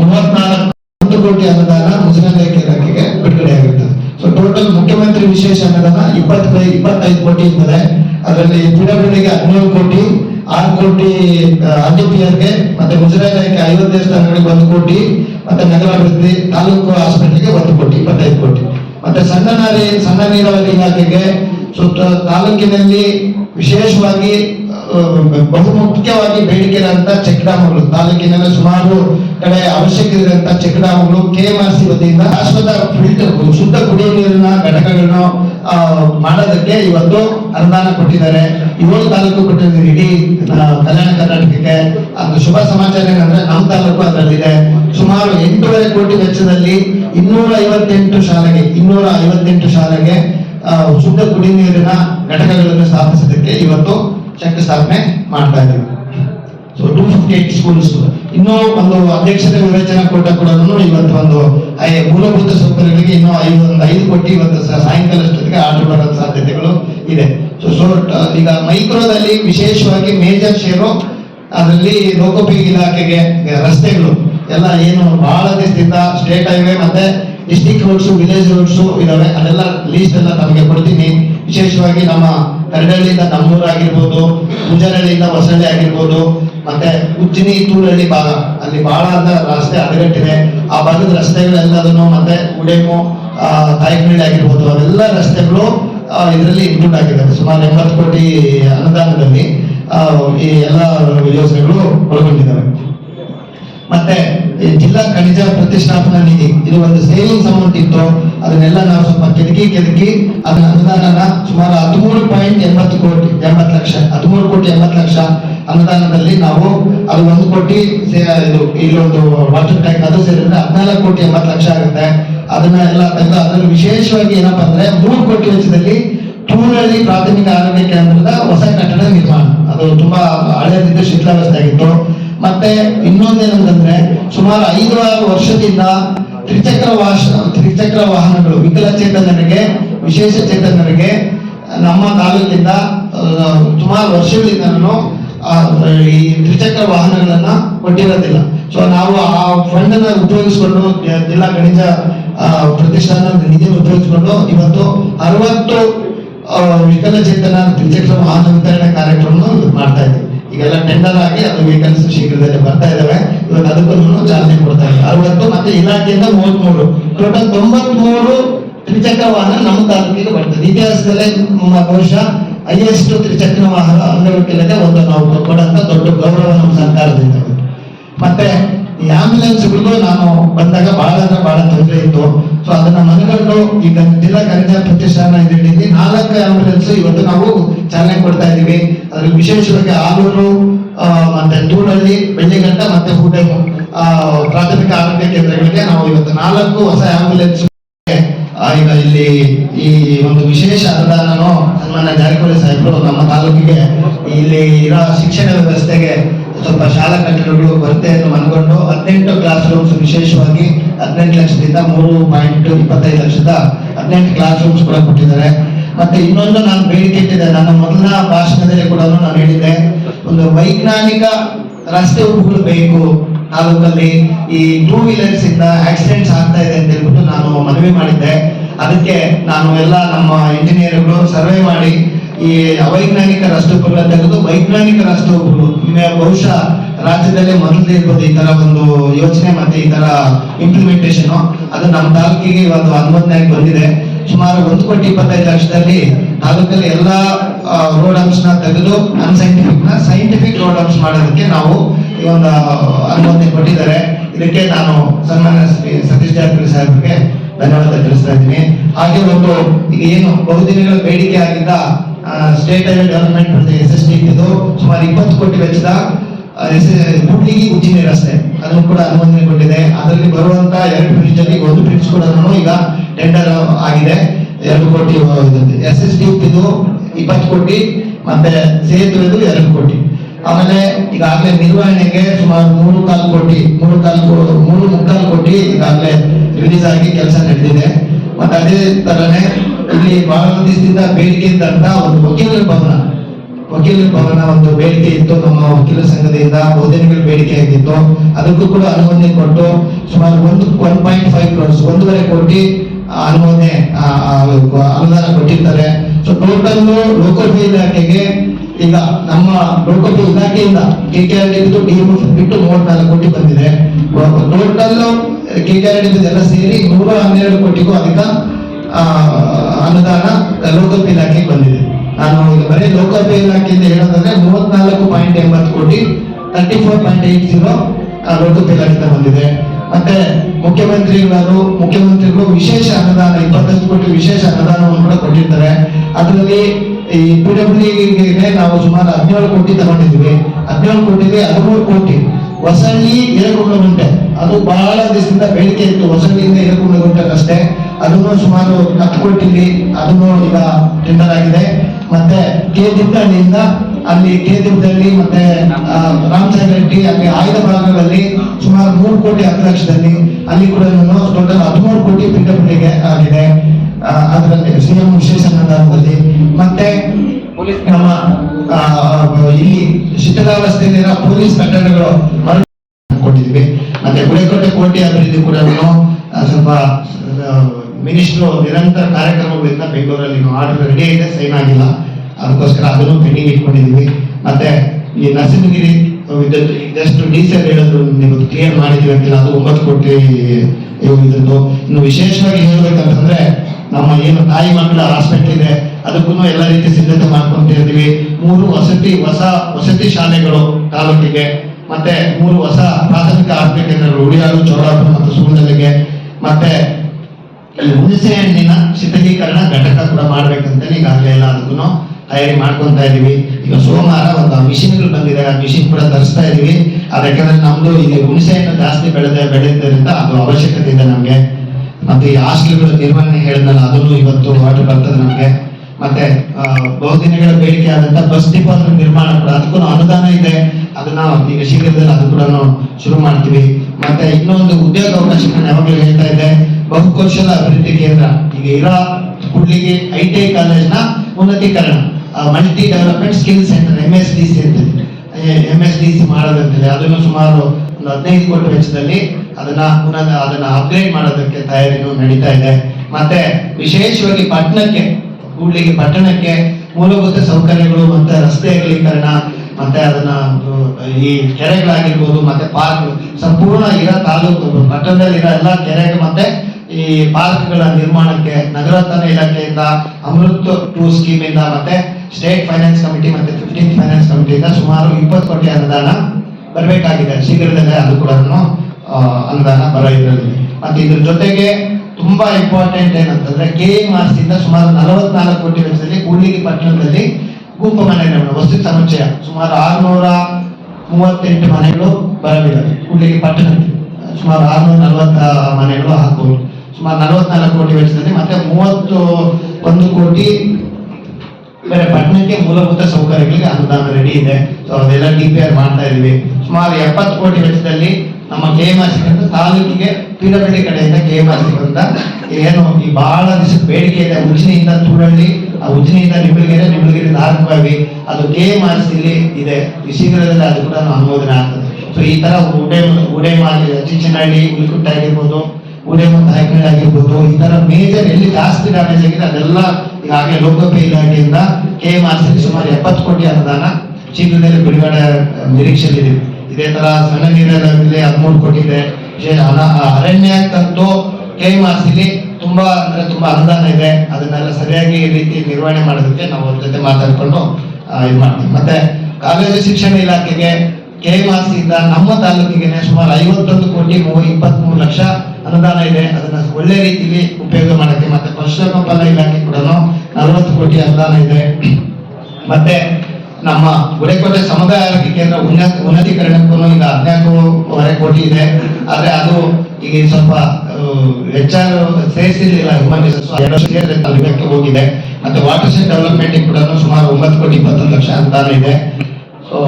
ಮೂವತ್ನಾಲ್ಕು ಒಂದು ಕೋಟಿ ಅನುದಾನ ಮುಸ್ಲಿಂ ಇಲಾಖೆಗೆ ಬಿಡುಗಡೆ ಆಗುತ್ತದೆ ಸೊ ಟೋಟಲ್ ಮುಖ್ಯಮಂತ್ರಿ ವಿಶೇಷ ಅನುದಾನ ಇಪ್ಪತ್ತು ಇಪ್ಪತ್ತೈದು ಕೋಟಿ ಇರ್ತದೆ. ಅದರಲ್ಲಿ ಪಿಡಬ್ಲ್ಯೂಡಿಗೆ ಹದಿನೇಳು ಕೋಟಿ ಆರು ಕೋಟಿ ಆರ್ಡಿಪಿಆರ್ಗೆ ಮತ್ತೆ ಮುಜರಾಯಿ ಇಲಾಖೆ ಐವತ್ತು ದೇವಸ್ಥಾನಗಳಿಗೆ ಒಂದು ಕೋಟಿ, ಮತ್ತೆ ನಗರಾಭಿವೃದ್ಧಿ ತಾಲೂಕು ಆಸ್ಪತ್ರೆಗೆ ಒಂದು ಕೋಟಿ, ಇಪ್ಪತ್ತೈದು ಕೋಟಿ. ಮತ್ತೆ ಸಣ್ಣ ನಾರಿ ಸಣ್ಣ ನೀರಾವರಿ ಇಲಾಖೆಗೆ ಸುತ್ತ ತಾಲೂಕಿನಲ್ಲಿ ವಿಶೇಷವಾಗಿ ಬಹುಮುಖ್ಯವಾಗಿ ಬೇಡಿಕೆ ಇರುವಂತಹ ಚೆಕ್ ಡ್ಯಾಮ್ಗಳು ತಾಲೂಕಿನಲ್ಲಿ ಸುಮಾರು ಕಡೆ ಅವಶ್ಯಕ ಇರುವಂತಹ ಚೆಕ್ ಡ್ಯಾಮ್ಗಳು ಕೆ ಆರ್ ಸಿ ವತಿಯಿಂದ ಶಾಶ್ವತ ಫಿಲ್ಟರ್ ಶುದ್ಧ ಕುಡಿಯುವ ನೀರಿನ ಘಟಕಗಳನ್ನು ಮಾಡೋದಕ್ಕೆ ಇವತ್ತು ಅನುದಾನ ಕೊಟ್ಟಿದ್ದಾರೆ. ಏಳು ತಾಲೂಕು ಕೊಟ್ಟಿದ್ದಾರೆ ಇಡೀ ಕಲ್ಯಾಣ ಕರ್ನಾಟಕಕ್ಕೆ ಅದು ಶುಭ ಸಮಾಚಾರ ಏನಂದ್ರೆ ನಮ್ಮ ತಾಲೂಕು ಅದರಲ್ಲಿದೆ. ಸುಮಾರು ಎಂಟೂವರೆ ಕೋಟಿ ವೆಚ್ಚದಲ್ಲಿ ಇನ್ನೂರ ಐವತ್ತೆಂಟು ಶಾಲೆಗೆ, ಇನ್ನೂರ ಐವತ್ತೆಂಟು ಶಾಲೆಗೆ ಶುದ್ಧ ಕುಡಿ ನೀರಿನ ಘಟಕಗಳನ್ನು ಸ್ಥಾಪಿಸೋದಕ್ಕೆ ಇವತ್ತು ಶಂಕುಸ್ಥಾಪನೆ ಮಾಡ್ತಾ ಇದ್ದೀವಿ. ಟೂ ಫಿಫ್ಟಿ ಏಟ್ ಸ್ಕೂಲ್ಸ್ ಇನ್ನೂ ಒಂದು ಅಧ್ಯಕ್ಷತೆ ವಿವೇಚನಾ ಕೋಟ ಕೂಡ ಇವತ್ತು ಒಂದು ಮೂಲಭೂತ ಸೌಕರ್ಯಗಳಿಗೆ ಇನ್ನೂ ಐದು, ಒಂದು ಐದು ಕೋಟಿ ಇವತ್ತು ಸಾಯಂಕಾಲ ಅಷ್ಟೊತ್ತಿಗೆ ಆರ್ಡರ್ ಬರೋ ಸಾಧ್ಯತೆಗಳು ಇದೆ. ಸೊ ಸೊ ಈಗ ಮೈಕ್ರೋದಲ್ಲಿ ವಿಶೇಷವಾಗಿ ಮೇಜರ್ ಶೇರು ಅದರಲ್ಲಿ ಲೋಕೋಪಯೋಗಿ ಇಲಾಖೆಗೆ ರಸ್ತೆಗಳು, ಎಲ್ಲ ಏನು ಬಹಳ ದಿವಸದಿಂದ ಸ್ಟೇಟ್ ಹೈವೇ ಮತ್ತೆ ಡಿಸ್ಟಿಕ್ ರೋಡ್ಸ್ ವಿಲೇಜ್ ರೋಡ್ಸ್ ಇದಾವೆ, ಅದೆಲ್ಲ ಲೀಸ್ಟ್ ಎಲ್ಲ ತಮಗೆ ಕೊಡ್ತೀನಿ. ವಿಶೇಷವಾಗಿ ನಮ್ಮ ಕರಡಳ್ಳಿಯಿಂದ ನಮ್ಮೂರು ಆಗಿರ್ಬೋದು ಮುಜರಳ್ಳಿಯಿಂದ ಹೊಸಳ್ಳಿ ಆಗಿರ್ಬೋದು, ಮತ್ತೆ ಉಜ್ಜಿನಿ ತೂರಳ್ಳಿ ಭಾಗ. ಅಲ್ಲಿ ಬಹಳ ಅಂತ ರಸ್ತೆ ಹದಗೆಟ್ಟಿದೆ ಆ ಭಾಗದ ರಸ್ತೆಗಳೆಲ್ಲದನ್ನು ಮತ್ತೆ ಉಡೇಮು ತಾಯಿಕಳ್ಳಿ ಆಗಿರ್ಬೋದು, ಅವೆಲ್ಲ ರಸ್ತೆಗಳು ಇದರಲ್ಲಿ ಇನ್ಕ್ಲೂಡ್ ಆಗಿದ್ದಾವೆ. ಸುಮಾರು ಎಂಬತ್ತು ಕೋಟಿ ಅನುದಾನದಲ್ಲಿ ಈ ಎಲ್ಲ ಯೋಜನೆಗಳು ಒಳಗೊಂಡಿದ್ದಾವೆ. ಮತ್ತೆ ಜಿಲ್ಲಾ ಖನಿಜ ಪ್ರತಿಷ್ಠಾಪನಾ ನಿಧಿ ಇದು ಒಂದು ಸೇವಿಂಗ್ಸ್ ಅಮೌಂಟ್ ಇತ್ತು ಅದನ್ನೆಲ್ಲ ನಾವು ಸ್ವಲ್ಪ ಕೆದಕಿ ಕೆದಕಿ ಅದನ್ನ ಅನುದಾನನ ಸುಮಾರು ಹದಿಮೂರು ಪಾಯಿಂಟ್ ಎಂಬತ್ತು ಕೋಟಿ, ಎಂಬತ್ತು ಲಕ್ಷ, ಹದಿಮೂರು ಕೋಟಿ ಎಂಬತ್ತು ಲಕ್ಷ ಅನುದಾನದಲ್ಲಿ ನಾವು ಅದು ಒಂದು ಕೋಟಿ ಇದು ಇಲ್ಲೊಂದು ವಾಟರ್ ಟ್ಯಾಂಕ್ ಅದು ಸೇರಿದ್ರೆ ಹದಿನಾಲ್ಕು ಕೋಟಿ ಎಂಬತ್ತು ಲಕ್ಷ ಆಗುತ್ತೆ. ಅದನ್ನ ಎಲ್ಲ ತೆಗೆದು ಅದರಲ್ಲಿ ವಿಶೇಷವಾಗಿ ಏನಪ್ಪಾ ಅಂದ್ರೆ ಮೂರು ಕೋಟಿ ವೆಚ್ಚದಲ್ಲಿ ಟೂರಲ್ಲಿ ಪ್ರಾಥಮಿಕ ಆರೋಗ್ಯ ಕೇಂದ್ರದ ಹೊಸ ಕಟ್ಟಡ ನಿರ್ಮಾಣ. ಅದು ತುಂಬಾ ಹಳೆಯದಿದ್ದು ಶಿಥಿಲಾವಸ್ಥೆ ಆಗಿತ್ತು ಮತ್ತೆ ಇನ್ನೊಂದೇನಂತಂದ್ರೆ ಸುಮಾರು ಐದು ಆರು ವರ್ಷದಿಂದ ತ್ರಿಚಕ್ರ ವಾಹನ, ತ್ರಿಚಕ್ರ ವಾಹನಗಳು ವಿಕಲಚೇತನರಿಗೆ ವಿಶೇಷ ಚೇತನರಿಗೆ, ನಮ್ಮ ತಾಲೂಕಿಂದ ಸುಮಾರು ವರ್ಷಗಳಿಂದ ನಾನು ಈ ತ್ರಿಚಕ್ರ ವಾಹನಗಳನ್ನ ಕೊಟ್ಟಿರೋದಿಲ್ಲ. ಸೊ ನಾವು ಆ ಫಂಡ್ ಅನ್ನ ಉಪಯೋಗಿಸಿಕೊಂಡು ಜಿಲ್ಲಾ ಗಣಿತ ಪ್ರತಿಷ್ಠಾನ ನಿಧಿ ಉಪಯೋಗಿಸಿಕೊಂಡು ಇವತ್ತು ಅರವತ್ತು ವಿಕಲಚೇತನ ತ್ರಿಚಕ್ರ ವಾಹನ ವಿತರಣೆ ಕಾರ್ಯಕ್ರಮವನ್ನು ಮಾಡ್ತಾ ಇದ್ದೀವಿ. ಈಗೆಲ್ಲ ಟೆಂಡರ್ ಆಗಿ ಅದು ವೇಕನ್ಸಿ ಶೀಘ್ರದಲ್ಲಿ ಬರ್ತಾ ಇದಾವೆ. ಇವತ್ತು ಅದಕ್ಕೂ ಚಾಲನೆ ಕೊಡ್ತಾ ಇದೆ ಅರವತ್ತು ಮತ್ತೆ ಇಲಾಖೆಯಿಂದ ಮೂವತ್ಮೂರು. ಟೋಟಲ್ ತೊಂಬತ್ಮೂರು ತ್ರಿಚಕ್ರ ವಾಹನ ನಮ್ಮ ತಾಲೂಕಿಗೆ ಬರ್ತದೆ. ಇತಿಹಾಸದಲ್ಲೇ ನಮ್ಮ ಬಹುಶಃ ಹೈಯೆಸ್ಟ್ ತ್ರಿಚಕ್ರ ವಾಹನ ಅಂಗವಿಕಲತೆ ಒಂದು ನಾವು ಕೊಡಂತ ದೊಡ್ಡ ಗೌರವ ನಮ್ಮ ಸರ್ಕಾರದಿಂದ. ಮತ್ತೆ ಈ ಆಂಬುಲೆನ್ಸ್ಗಳಿಗೂ ನಾನು ಬಂದಾಗ ಬಹಳ ಅಂದ್ರೆ ಬಹಳ ತೊಂದರೆ ಇತ್ತು. ಸೊ ಅದನ್ನ ಮನಗಂಡು ಈಗ ಜಿಲ್ಲಾ ಖನಿಜ ಪ್ರತಿಷ್ಠಾನ ಇದರಲ್ಲಿ ನಾಲ್ಕು ಆಂಬ್ಯುಲೆನ್ಸ್ ಇವತ್ತು ನಾವು ಚಾಲನೆ ಕೊಡ್ತಾ ಇದ್ದೀವಿ ಅದ್ರಲ್ಲಿ ವಿಶೇಷವಾಗಿ ಆಲೂರು ಮತ್ತೆ ತೂಡಳ್ಳಿ ಬೆಳ್ಳಿಗಂಟ ಮತ್ತೆ ಹೂಡೆಮು ಪ್ರಾಥಮಿಕ ಆರೋಗ್ಯ ಕೇಂದ್ರಗಳಿಗೆ ನಾವು ಇವತ್ತು ನಾಲ್ಕು ಹೊಸ ಆಂಬ್ಯುಲೆನ್ಸ್ ಆ, ಈಗ ಇಲ್ಲಿ ಈ ಒಂದು ವಿಶೇಷ ಅನುದಾನನು ಸನ್ಮಾನ್ಯ ಜಾರಕಿಹೊಳಿ ಸಾಹೇಬರು ನಮ್ಮ ತಾಲೂಕಿಗೆ ಇಲ್ಲಿ ಇರೋ ಶಿಕ್ಷಣ ವ್ಯವಸ್ಥೆಗೆ ಸ್ವಲ್ಪ ಶಾಲಾ ಕಟ್ಟಡಗಳು ಬರುತ್ತೆ ಅಂತ ಮನಗೊಂಡು ಹದಿನೆಂಟು ಕ್ಲಾಸ್ ರೂಮ್ಸ್ ವಿಶೇಷವಾಗಿ ಹದಿನೆಂಟು ಲಕ್ಷದಿಂದ ಮೂರು ಪಾಯಿಂಟ್ ಇಪ್ಪತ್ತೈದು ಲಕ್ಷದ ಹದಿನೆಂಟು ಕ್ಲಾಸ್ ರೂಮ್ಸ್ ಕೂಡ ಕೊಟ್ಟಿದ್ದಾರೆ. ಮತ್ತೆ ಇನ್ನೊಂದು ನಾನು ಬೇಡಿಕೆ ಇಟ್ಟಿದ್ದೆ. ನನ್ನ ಮೊದಲ ಭಾಷಣದಲ್ಲಿ ಕೂಡ ನಾನು ಹೇಳಿದ್ದೆ, ಒಂದು ವೈಜ್ಞಾನಿಕ ರಸ್ತೆ ಉಬ್ಬುಗಳು ಬೇಕು. ತಾಲೂಕಲ್ಲಿ ಈ ಟೂ ವೀಲರ್ಸ್ ಇಂದ ಆಕ್ಸಿಡೆಂಟ್ಸ್ ಆಗ್ತಾ ಇದೆ ಅಂತ ಹೇಳ್ಬಿಟ್ಟು ನಾನು ಮನವಿ ಮಾಡಿದ್ದೆ. ಅದಕ್ಕೆ ನಾನು ಎಲ್ಲ ನಮ್ಮ ಇಂಜಿನಿಯರ್ಗಳು ಸರ್ವೆ ಮಾಡಿ ಈ ಅವೈಜ್ಞಾನಿಕ ರಾಷ್ಟ್ರಗಳ ತೆಗೆದು ವೈಜ್ಞಾನಿಕ ರಸ್ತೋಪಗಳು ಬಹುಶಃ ರಾಜ್ಯದಲ್ಲೇ ಮೊದಲೇ ಇರ್ಬೋದು ಈ ತರ ಒಂದು ಯೋಚನೆ ಮತ್ತೆ ಈ ತರ ಇಂಪ್ಲಿಮೆಂಟೇಷನ್ ಅದು ನಮ್ಮ ತಾಲೂಕಿಗೆ ಒಂದು ಅನುಮೋದನೆ ಬಂದಿದೆ. ಸುಮಾರು ಒಂದು ಕೋಟಿ ಇಪ್ಪತ್ತೈದು ಲಕ್ಷದಲ್ಲಿ ತಾಲೂಕಲ್ಲಿ ಎಲ್ಲಾ ರೋಡ್ನ ತೆಗೆದು ಅನ್ಸೈಂಟಿಫಿಕ್ನ ಸೈಂಟಿಫಿಕ್ ರೋಡ್ ಅಂಶ ಮಾಡೋದಕ್ಕೆ ನಾವು ಈ ಒಂದು ಅನುಮೋದನೆ ಕೊಟ್ಟಿದ್ದಾರೆ. ಇದಕ್ಕೆ ನಾನು ಸನ್ಮಾನ್ಯ ಸತೀಶ್ ಜಾರಕಿಹೊಳಿ ಸಾಹೇಬ್ರಿಗೆ ಧನ್ಯವಾದ ತಿಳಿಸ್ತಾ ಇದ್ದೀನಿ. ಹಾಗೆ ಒಂದು ಈಗ ಏನು ಬಹುದಿನಗಳ ಬೇಡಿಕೆ ಆಗಿದ್ದ state level development S S D ಇದು ಸುಮಾರು ಇಪ್ಪತ್ತು ಕೋಟಿ ವೆಚ್ಚದ ಹುಬ್ಳಿಗೆ ಉಜ್ಜಿನಿ ರಸ್ತೆ. ಅದನ್ನು ಕೂಡ ಅನುಮೋದನೆ ಕೊಟ್ಟಿದೆ ಅದರಲ್ಲಿ ಬರುವಂತ ಎರಡು ಬ್ರಿಡ್ಜ್ ಅಲ್ಲಿ ಒಂದು ಬ್ರಿಡ್ಜ್ ಕೂಡ ಈಗ ಟೆಂಡರ್ ಆಗಿದೆ. ಎರಡು ಕೋಟಿ ಎಸ್ ಎಸ್ ಡಿ ಇದು ಇಪ್ಪತ್ತು ಕೋಟಿ, ಮತ್ತೆ ಸೇತುವೆದು ಎರಡು ಕೋಟಿ. ಆಮೇಲೆ ಈಗಾಗಲೇ ನಿರ್ವಹಣೆಗೆ ಸುಮಾರು ಮೂರು ಕಾಲು ಕೋಟಿ, ಮೂರು ಕಾಲು ಮೂರು ಮುಕ್ಕಾಲು ಕೋಟಿ ಈಗಾಗಲೇ ರಿಲೀಸ್ ಆಗಿ ಕೆಲಸ ನಡೆದಿದೆ. ಮತ್ತೆ ಅದೇ ತರನೇ ಇಲ್ಲಿ ಬಹಳ ದಿವಸದಿಂದ ಬೇಡಿಕೆ ಒಂದು ವಕೀಲರ ಭವನ. ವಕೀಲರ ಭವನ ಒಂದು ಬೇಡಿಕೆ ಇತ್ತು. ನಮ್ಮ ವಕೀಲರ ಸಂಘದಿಂದ ಬೋಧನೆಗಳ ಬೇಡಿಕೆ ಆಗಿತ್ತು. ಅದಕ್ಕೂ ಕೂಡ ಅನುಮೋದನೆ ಕೊಟ್ಟು ಸುಮಾರು ಒಂದು ಒನ್ ಪಾಯಿಂಟ್ ಫೈವ್ ಕ್ರೋರ್ಸ್ ಒಂದೂವರೆ ಕೋಟಿ ಅನುಮೋದನೆ ಅನುದಾನ ಕೊಟ್ಟಿರ್ತಾರೆ. ಸೊ ಟೋಟಲ್ ಲೋಕೋಪಯೋಗಿ ಇಲಾಖೆಗೆ ಈಗ ನಮ್ಮ ಲೋಕೋಪಯೋಗಿ ಇಲಾಖೆಯಿಂದ K K R D D ಬಿಟ್ಟು ಮೂವತ್ನಾಲ್ಕು ಕೋಟಿ ಬಂದಿದೆ. Total K K R D ಎಲ್ಲ ಸೇರಿ ನೂರ ಹನ್ನೆರಡು ಕೋಟಿಗೂ ಅಧಿಕ ಅನುದಾನ ಲೋಕೋಪಯೋಗಿ ಇಲಾಖೆಗೆ ಬಂದಿದೆ. ನಾನು ಬರೀ ಲೋಕೋಪಯೋಗಿ ಇಲಾಖೆಯಿಂದ ಹೇಳೋದಂದ್ರೆ ಮೂವತ್ನಾಲ್ಕು ಪಾಯಿಂಟ್ ಎಂಬತ್ತು ಕೋಟಿ thirty four point eight zero ಲೋಕೋಪಯೋಗಿ ಇಲಾಖೆಯಿಂದ ಬಂದಿದೆ. ಮತ್ತೆ ಮುಖ್ಯಮಂತ್ರಿಗಳು ಮುಖ್ಯಮಂತ್ರಿಗಳು ವಿಶೇಷ ಅನುದಾನ, ಇಪ್ಪತ್ತಷ್ಟು ಕೋಟಿ ವಿಶೇಷ ಅನುದಾನವನ್ನು ಕೂಡ ಕೊಟ್ಟಿರ್ತಾರೆ. ಅದರಲ್ಲಿ ಈ ಪಿ ಡಬ್ಲ್ಯೂಗೆ ನಾವು ಸುಮಾರು ಹದಿನೇಳು ಕೋಟಿ ತಗೊಂಡಿದ್ವಿ ಹದಿನೇಳು ಕೋಟಿಗೆ ಹದಿಮೂರು ಕೋಟಿ. ಹೊಸಳ್ಳಿ ಗುಂಟೆ ಅದು ಬಹಳ ದಿವಸದಿಂದ ಬೇಡಿಕೆ ಇತ್ತು. ಹೊಸದಿಯಿಂದ ಇರಕುಂಡಗುಂಟಕ್ಕಷ್ಟೇ ಅದನ್ನು ಸುಮಾರು ಹತ್ತು ಕೋಟಿಲಿ ಅದನ್ನು ಈಗ ಟೆಂಡರ್ ಆಗಿದೆ. ಮತ್ತೆ ಕೆ ದಿಬ್ಬಳ್ಳಿಯಿಂದ ಅಲ್ಲಿ ಕೆ ದಿಬ್ಬದಲ್ಲಿ ಮತ್ತೆ ರಾಮಚಂದ್ರ ರೆಡ್ಡಿ ಅಲ್ಲಿ ಆಯ್ದ ಭಾಗಗಳಲ್ಲಿ ಸುಮಾರು ಮೂರು ಕೋಟಿ ಹತ್ತು ಲಕ್ಷದಲ್ಲಿ ಅಲ್ಲಿ ಕೂಡ ಟೋಟಲ್ ಹದಿಮೂರು ಕೋಟಿ ಪಿಡಬ್ಲ್ಯೂಗೆ ಆಗಿದೆ. ಅದರಲ್ಲಿ ಸಿಎಂ ವಿಶೇಷ ಅನುದಾನದಲ್ಲಿ ಮತ್ತೆ ನಮ್ಮ ಇಲ್ಲಿ ಶಿಥಿಲಾವಸ್ಥೆಯಲ್ಲಿರೋ ಪೊಲೀಸ್ ಕಟ್ಟಡಗಳು ಕೊಟ್ಟಿದ್ವಿ. ಮತ್ತೆ ಗುಳೆಕೋಟೆ ಕೋಟೆ ಅಭಿವೃದ್ಧಿ ಕೂಡ ಸ್ವಲ್ಪ ಮಿನಿಸ್ಟ್ರು ನಿರಂತರ ಕಾರ್ಯಕ್ರಮಗಳಿಂದ ಬೆಂಗಳೂರಲ್ಲಿ ಆರ್ಡರ್ ರೆಡಿ ಇದೆ ಸೈನ್ ಆಗಿಲ್ಲ. ಅದಕ್ಕೋಸ್ಕರ ಅದನ್ನು ಪೆಂಡಿಂಗ್ ಇಟ್ಕೊಂಡಿದ್ದೀವಿ. ಮತ್ತೆ ಈ ನರಸಿಂಹಗಿರಿ ವಿದ್ಯುತ್ ಡಿ ಡೀಸೆಲ್ ಹೇಳಿದ್ರು ನೀವು ಕ್ಲಿಯರ್ ಮಾಡಿದ್ದೀವಿ ಅಂತಿಲ್ಲ, ಅದು ಒಂಬತ್ತು ಕೋಟಿ ಇದ್ರದ್ದು. ಇನ್ನು ವಿಶೇಷವಾಗಿ ಹೇಳ್ಬೇಕಂತಂದ್ರೆ, ನಮ್ಮ ಏನು ತಾಯಿ ಮಕ್ಕಳ ಹಾಸ್ಪಿಟಲ್ ಇದೆ ಅದಕ್ಕೂ ಎಲ್ಲ ರೀತಿ ಸಿದ್ಧತೆ ಮಾಡ್ಕೊಂತಿರ್ತೀವಿ ಮೂರು ವಸತಿ, ಹೊಸ ವಸತಿ ಶಾಲೆಗಳು ತಾಲೂಕಿಗೆ, ಮತ್ತೆ ಮೂರು ಹೊಸ ಪ್ರಾಥಮಿಕ ಕೇಂದ್ರಗಳು ಉಳಿಯಾರು ಚೌಡಾಪುರ ಮತ್ತು ಸುಗುಂದಲಿಗೆ ಮತ್ತೆ ಈ ಹುಣಸೆ ಹಣ್ಣಿನ ಶೀತಲೀಕರಣ ಘಟಕ ಕೂಡ ಮಾಡ್ಬೇಕಂತ ಈಗಾಗಲೇ ಎಲ್ಲ ಅದಕ್ಕೂ ತಯಾರಿ ಮಾಡ್ಕೊತಾ ಇದೀವಿ ಈಗ ಸೋಮವಾರ ಒಂದು ಮಿಷಿನ್ಗಳು ಬಂದಿದೆ. ಆ ಮಿಷಿನ್ ಕೂಡ ತರಿಸ್ತಾ ಇದೀವಿ ಅದಕ್ಕೆ ನಮ್ದು ಇಲ್ಲಿ ಹುಣಸೆ ಹಣ್ಣು ಜಾಸ್ತಿ ಬೆಳೆದ ಬೆಳೆಯೋದ್ರಿಂದ ಅದು ಅವಶ್ಯಕತೆ ಇದೆ ನಮ್ಗೆ. ಮತ್ತೆ ಈ ಹಾಸ್ಟೆಲ್ಗಳ ನಿರ್ವಹಣೆ ಹೇಳಿದ್ನಲ್ಲ, ಅದನ್ನು ಇವತ್ತು ಆರ್ಡರ್ ಬರ್ತದೆ ನಮ್ಗೆ. ಮತ್ತೆ ಬಹು ಬಹುದಿನಗಳ ಬೇಡಿಕೆ ಆದಂತ ಬಸ್ ಡಿಪೋ ನಿರ್ಮಾಣ ಕೂಡ ಅದಕ್ಕೂ ಅನುದಾನ ಇದೆ. ಅದನ್ನ ಈಗ ಶೀಘ್ರದಲ್ಲಿ ಅದು ಕೂಡ ಶುರು ಮಾಡ್ತೀವಿ. ಮತ್ತೆ ಇನ್ನೊಂದು ಉದ್ಯೋಗ ಅವಕಾಶ ನಾನು ಯಾವಾಗಲೂ ಹೇಳ್ತಾ ಇದ್ದೆ. ಬಹುಕೌಶಲ ಅಭಿವೃದ್ಧಿ ಕೇಂದ್ರ, ಈಗ ಇರೋ ಕೂಡ್ಲಿಗೆ ಐ ಟಿ ಐ ಕಾಲೇಜ್ನ ಉನ್ನತೀಕರಣ. Multi development skill centre M S D C ಅಂತ ಎಂ ಎಸ್ ಡಿ ಸಿ ಮಾಡೋದಂತೇಳಿ ಅದನ್ನು ಸುಮಾರು ಒಂದು ಹದಿನೈದು ಕೋಟಿ ವೆಚ್ಚದಲ್ಲಿ ಅದನ್ನ ಪುನಃ ಅದನ್ನ ಅಪ್ಗ್ರೇಡ್ ಮಾಡೋದಕ್ಕೆ ತಯಾರಿನೂ ನಡೀತಾ ಇದೆ. ಮತ್ತೆ ವಿಶೇಷವಾಗಿ ಪಟ್ಟಣಕ್ಕೆ ಕೂಡ್ಲಿಗೆ ಪಟ್ಟಣಕ್ಕೆ ಮೂಲಭೂತ ಸೌಕರ್ಯಗಳು ಮತ್ತೆ ರಸ್ತೆ ಅಗಲೀಕರಣ ಮತ್ತೆ ಅದನ್ನ, ಈ ಕೆರೆಗಳಾಗಿರ್ಬೋದು, ಮತ್ತೆ ಪಾರ್ಕ್ ಸಂಪೂರ್ಣ ಇರೋ ತಾಲೂಕು, ಪಟ್ಟಣದಲ್ಲಿರೋ ಎಲ್ಲ ಕೆರೆ ಮತ್ತೆ ಈ ಪಾರ್ಕ್ಗಳ ನಿರ್ಮಾಣಕ್ಕೆ ನಗರೋತ್ಥಾನ ಇಲಾಖೆಯಿಂದ ಅಮೃತ್ ಟೂ ಸ್ಕೀಮಿಂದ ಮತ್ತೆ ಸ್ಟೇಟ್ ಫೈನಾನ್ಸ್ ಕಮಿಟಿ ಮತ್ತೆ ಫಿಫ್ಟೀನ್ ಫೈನಾನ್ಸ್ ಕಮಿಟಿಯಿಂದ ಸುಮಾರು ಇಪ್ಪತ್ತು ಕೋಟಿ ಅನುದಾನ ಬರಬೇಕಾಗಿದೆ. ಶೀಘ್ರದಲ್ಲೇ ಅದು ಕೂಡ ಅನುದಾನ ಬರೋ ಮತ್ತೆ ಇದ್ರ ಜೊತೆಗೆ ತುಂಬಾ ಇಂಪಾರ್ಟೆಂಟ್ ಏನಂತಂದ್ರೆ ಕೆ ಎಂ ಆರ್ ಇಂದ ಸುಮಾರು ನಲವತ್ನಾಲ್ಕು ಕೋಟಿ ವೆಚ್ಚದಲ್ಲಿ ಕೂಡ್ಲಿಗಿ ಪಟ್ಟಣದಲ್ಲಿ ಗುಂಪು ಮನೆ ನಿರ್ಮಾಣ, ವಸತಿ ಸಮುಚ್ಚಯ. ಸುಮಾರು ಆರುನೂರ ಮೂವತ್ತೆಂಟು ಮನೆಗಳು ಬರಲಿದೆ ಕೂಡ್ಲಿಗಿ ಪಟ್ಟಣದಲ್ಲಿ ಸುಮಾರು ಆರುನೂರ ನಲವತ್ತ ಮನೆಗಳು ಹಾಕಬಹುದು ಸುಮಾರು ನಲವತ್ನಾಲ್ಕು ಕೋಟಿ ವೆಚ್ಚದಲ್ಲಿ, ಮತ್ತೆ ಮೂವತ್ತು ಒಂದು ಕೋಟಿ ಬೇರೆ ಪಟ್ಟಣಕ್ಕೆ ಮೂಲಭೂತ ಸೌಕರ್ಯಗಳಿಗೆ ಅನುದಾನ ರೆಡಿ ಇದೆ. ಸೊ ಅದೆಲ್ಲ ಡಿ ಮಾಡ್ತಾ ಇದೀವಿ ಸುಮಾರು ಎಪ್ಪತ್ತು ಕೋಟಿ ವೆಚ್ಚದಲ್ಲಿ ನಮ್ಮ ಕೆ ಎಂ ಆರ್ ಸಿ ಅಂತ ತಾಲೂಕಿಗೆ ಪಿಡಬ್ಲ್ಯೂ ಕಡೆಯಿಂದ ಕೆ ಎಂ ಆರ್ ಸಿ ಅಂತ ಏನು ಈ ಬಹಳ ದಿವಸ ಬೇಡಿಕೆ ಇದೆ. ಉಜ್ಜಿನಿಯಿಂದ ತೂರಳ್ಳಿ, ಆ ಉಜ್ಜಿನಿಯಿಂದ ನಿಮಗೆ ನಿಮ್ಮಳಿಗೆರೆ ಆರಂಭವಾಗಿ ಅದು ಕೆ ಎಂ ಆರ್ ಸಿ ಇದೆ. ಈ ಶೀಘ್ರದಲ್ಲಿ ಅದು ಕೂಡ ಅನುಮೋದನೆ ಆಗ್ತದೆ. ಸೊ ಈ ತರ ಉಡೆ ಉಡೆ ಮಾಡಿ ಚಿಚ್ಚನಹಳ್ಳಿ ಹುಲಿಕುಟ್ಟ ಆಗಿರ್ಬೋದು ಮತ್ತು ಹೈಕಳ್ಳಿ ಆಗಿರ್ಬೋದು ಈ ತರ ಮೇಜರ್ ಎಲ್ಲಿ ಜಾಸ್ತಿ ಡ್ಯಾಮೇಜ್ ಆಗಿದೆ ಅದೆಲ್ಲ ಈಗಾಗಲೇ ಲೋಕೋಪಯೋಗಿ ಇಲಾಖೆಯಿಂದ ಕೆ ಎಂ ಆರ್ ಸಿ ಸುಮಾರು ಎಪ್ಪತ್ತು ಕೋಟಿ ಅನುದಾನ ಶೀಘ್ರದಲ್ಲಿ ಬಿಡುಗಡೆ ನಿರೀಕ್ಷೆಯಲ್ಲಿದೆ ಇದೇ. ತರ ಸಣ್ಣ ನೀರಾವರಿ ಹದಿಮೂರು ಕೋಟಿ ಇದೆ. ವಿಶೇಷ ಅರಣ್ಯ ಅರಣ್ಯಕ್ಕಂತೂ ಕೆ ಎಂ ಆರ್ ಸಿಲಿ ತುಂಬಾ ಅಂದ್ರೆ ತುಂಬಾ ಅನುದಾನ ಇದೆ. ಅದನ್ನೆಲ್ಲ ಸರಿಯಾಗಿ ರೀತಿ ನಿರ್ವಹಣೆ ಮಾಡೋದಕ್ಕೆ ನಾವು ಅವ್ರ ಜೊತೆ ಮಾತಾಡ್ಕೊಂಡು ಇದು ಮಾಡ್ತೀವಿ. ಮತ್ತೆ ಕಾಲೇಜು ಶಿಕ್ಷಣ ಇಲಾಖೆಗೆ ಕೆ ಎಂ ಆರ್ ಇಂದ ನಮ್ಮ ತಾಲೂಕಿಗೆ ಸುಮಾರು ಐವತ್ತೊಂದು ಕೋಟಿ ಮೂವ ಇಪ್ಪತ್ಮೂರು ಲಕ್ಷ ಅನುದಾನ ಇದೆ, ಅದನ್ನ ಒಳ್ಳೆ ರೀತಿಯಲ್ಲಿ ಉಪಯೋಗ ಮಾಡಕ್ಕೆ ಮತ್ತೆ ಪಶುಸಂಗೋಪನಾ ಇಲಾಖೆ ಕೂಡ ನಲವತ್ತು ಕೋಟಿ ಅನುದಾನ ಇದೆ. ಮತ್ತೆ ನಮ್ಮ ಗುಡೆಕೋಟೆ ಸಮುದಾಯ ಆರೋಗ್ಯ ಕೇಂದ್ರ ಉನ್ನತ ಉನ್ನತೀಕರಣಕ್ಕೂ ಈಗ ಹದಿನಾಲ್ಕೂವರೆ ಕೋಟಿ ಇದೆ. ಆದ್ರೆ ಅದು ಈಗ ಸ್ವಲ್ಪ ಹೆಚ್ಚಾಗಿ ಸೇರಿಸಿರ್ಲಿಲ್ಲ ಹ್ಯೂಮನ್ ರಿಸೋರ್ಸ್ ಹೋಗಿದೆ. ಮತ್ತೆ ವಾಟರ್ ಶೆಡ್ ಡೆವಲಪ್ಮೆಂಟ್ ಕೂಡ ಸುಮಾರು ಒಂಬತ್ತು ಕೋಟಿ ಇಪ್ಪತ್ತೊಂದು ಲಕ್ಷ ಅನುದಾನ ಇದೆ. ಸೊ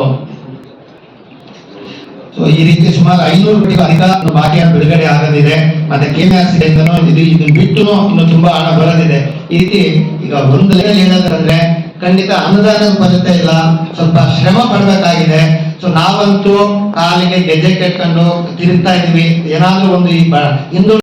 ಈ ರೀತಿ ಸುಮಾರು ಐನೂರು ಕೋಟಿ ಅಧಿಕ ಬಾಕಿ ಹಣ ಬಿಡುಗಡೆ ಆಗದಿದೆ. ಮತ್ತೆ ಕೆಎಂಆರ್ಸಿ ಇದು ಇದನ್ನ ಬಿಟ್ಟು ಇನ್ನು ತುಂಬಾ ಹಣ ಬರೋದಿದೆ. ಈ ರೀತಿ ಈಗ ಒಂದು ಲೆಕ್ಕ ಏನಂತಂದ್ರೆ ಖಂಡಿತ ಅನುದಾನ ಬರುತ್ತೆ ಇಲ್ಲ. ಸ್ವಲ್ಪ ಶ್ರಮ ಪಡಬೇಕಾಗಿದೆ. ಸೊ ನಾವಂತೂ ಕಾಲಿಗೆ ಗೆಜ್ಜೆ ಕಟ್ಕೊಂಡು ತಿರುಗ್ತಾ ಇದೀವಿ ಏನಾದ್ರೂ ಒಂದು ಈ ಹಿಂದೂ